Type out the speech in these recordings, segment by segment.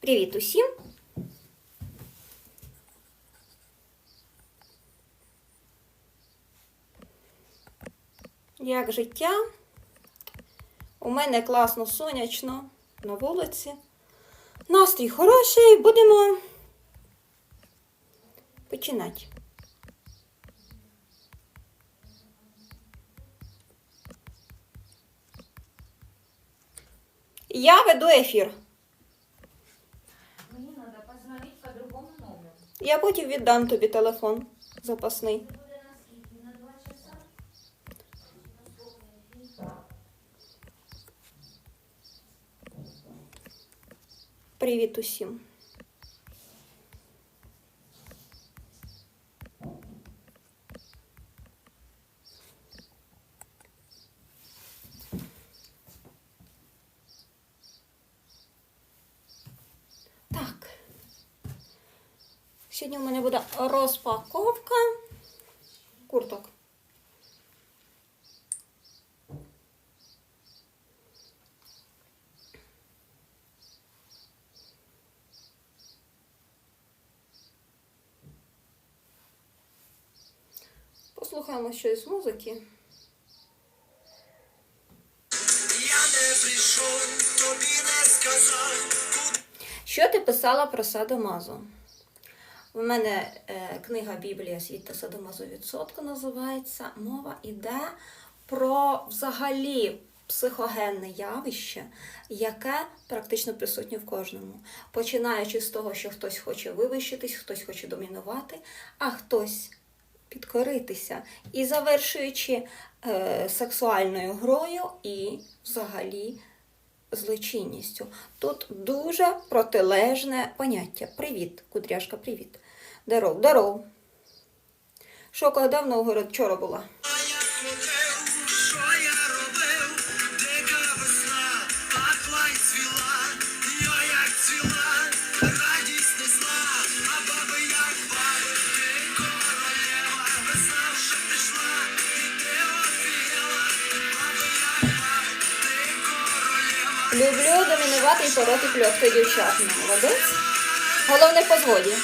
Привіт усім! Як життя? У мене класно сонячно на вулиці. Настрій хороший, будемо починати. Я веду ефір. Я потім віддам тобі телефон запасний. Привіт усім. Так. Сьогодні у мене буде розпаковка курток. Послухаємо щось з музики. Я не прийшов, тобі не сказав. Що ти писала про садомазу? У мене е, книга Біблія світ та садомазу відсотку називається. Мова йде про взагалі психогенне явище, яке практично присутнє в кожному. Починаючи з того, що хтось хоче вивищитись, хтось хоче домінувати, а хтось підкоритися. І завершуючи е, сексуальною грою і взагалі злочинністю. Тут дуже протилежне поняття. Привіт, кудряшка, привіт. Даров, даров. Коли давно в город вчора була? Люблю домінувати і пороти кльотки дівчат. Молодець. Головне по згоді.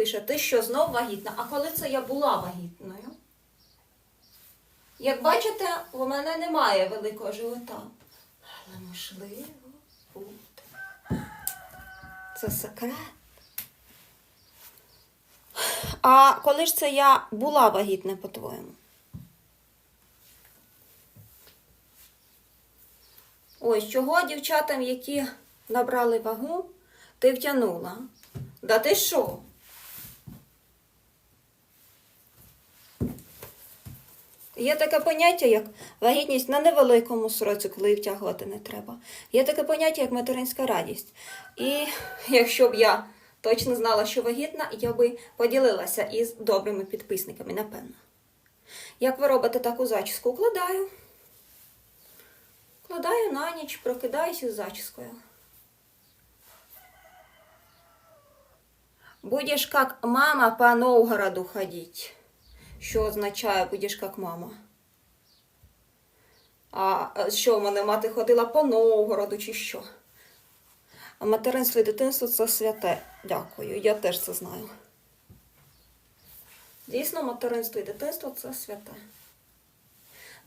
Пише, ти що, знов вагітна? А коли це я була вагітною? Як бачите, у мене немає великого живота. Але можливо буде. Це секрет. А коли ж це я була вагітна, по-твоєму? Ось чого дівчатам, які набрали вагу, ти втягнула? Да ти що? Є таке поняття, як вагітність на невеликому сроці, коли її втягувати не треба. Є таке поняття, як материнська радість. І якщо б я точно знала, що вагітна, я би поділилася із добрими підписниками, напевно. Як ви робите таку зачіску? Укладаю. Вкладаю на ніч, прокидаюся із зачіскою. Будешь как мама по Новгороду ходить. Що означає будеш як мама? А е, що в мене мати ходила по Новгороду чи що? А материнство і дитинство це святе. Дякую, я теж це знаю. Дійсно, материнство і дитинство це святе.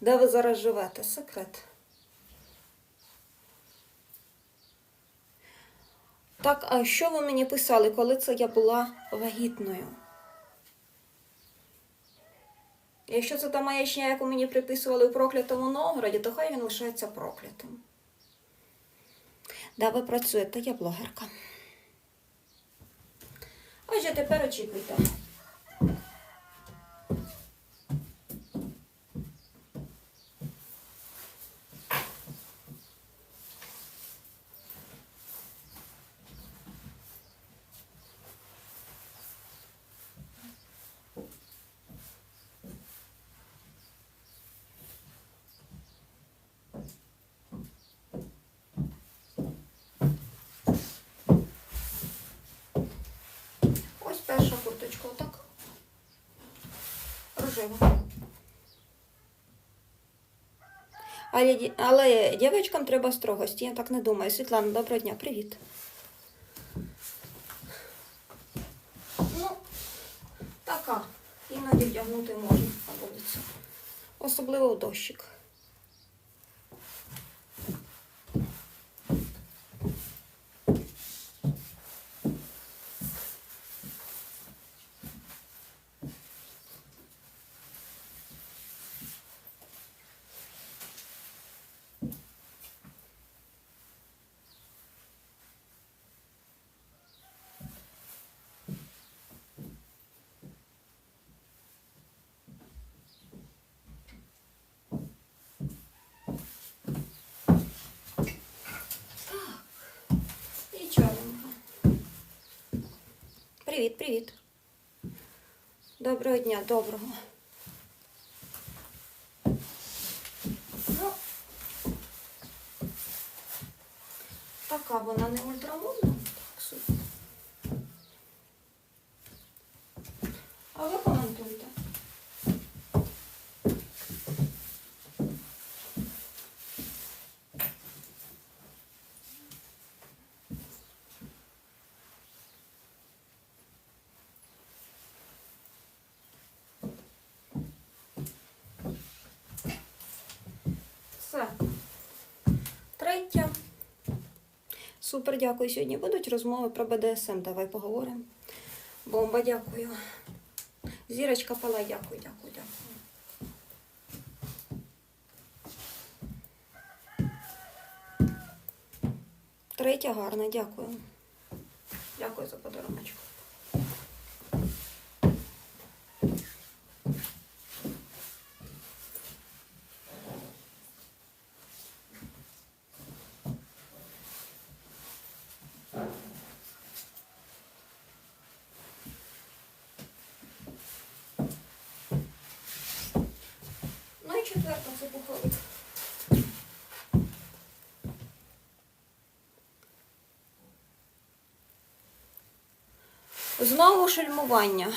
Де ви зараз живете? Секрет. Так, а що ви мені писали, коли це я була вагітною? Якщо це та маячня, яку мені приписували у проклятому Новгороді, то хай він лишається проклятим. Да, ви працюєте, я блогерка. Отже, тепер очікуйте. Курточка, отак. Рожева. Але, але дівчаткам треба строгості, я так не думаю. Світлана, доброго дня, привіт. Ну, така. Іноді вдягнути можна на. Особливо в дощик. І чорненька. Привіт, привіт. Доброго дня, доброго. Ну, така вона не ультрамодна. Так, супер. А ви коментуйте. Все. Третя. Супер, дякую. Сьогодні будуть розмови про БДСМ. Давай поговоримо. Бомба, дякую. Зірочка пала, дякую, дякую, дякую. Третя гарна, дякую. Дякую за подаруночку. Ну Знову шельмування.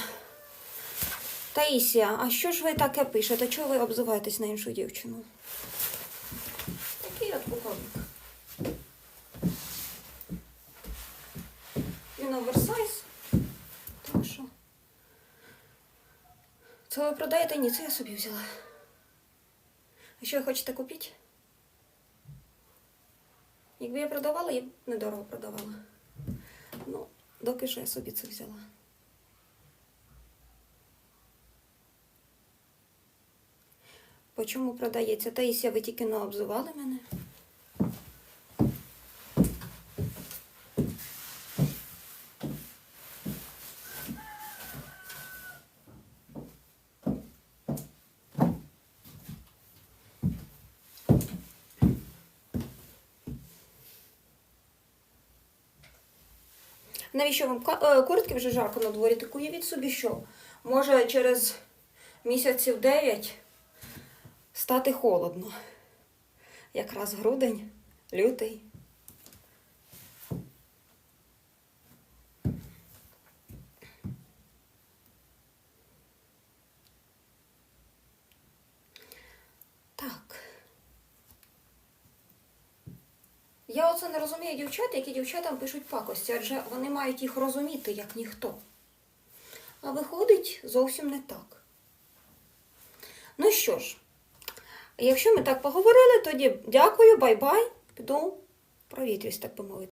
Таїсія, а що ж ви таке пишете? Чого ви обзиваєтесь на іншу дівчину? Такий от пуховик. Він оверсайз. Так що. Це ви продаєте? Ні, це я собі взяла. А що ви хочете купити? Якби я продавала, я б недорого продавала. Ну, доки що я собі це взяла. По чому продається? Таїся, ви тільки не обзували мене. Навіщо вам е, куртки вже жарко на дворі? Так уявіть собі, що може через місяців 9 стати холодно. Якраз грудень, лютий. Так. Я оце не розумію дівчат, які дівчатам пишуть пакості, адже вони мають їх розуміти, як ніхто. А виходить зовсім не так. Ну що ж, якщо ми так поговорили, тоді дякую, бай-бай. Піду провітрюсь, так би мовити.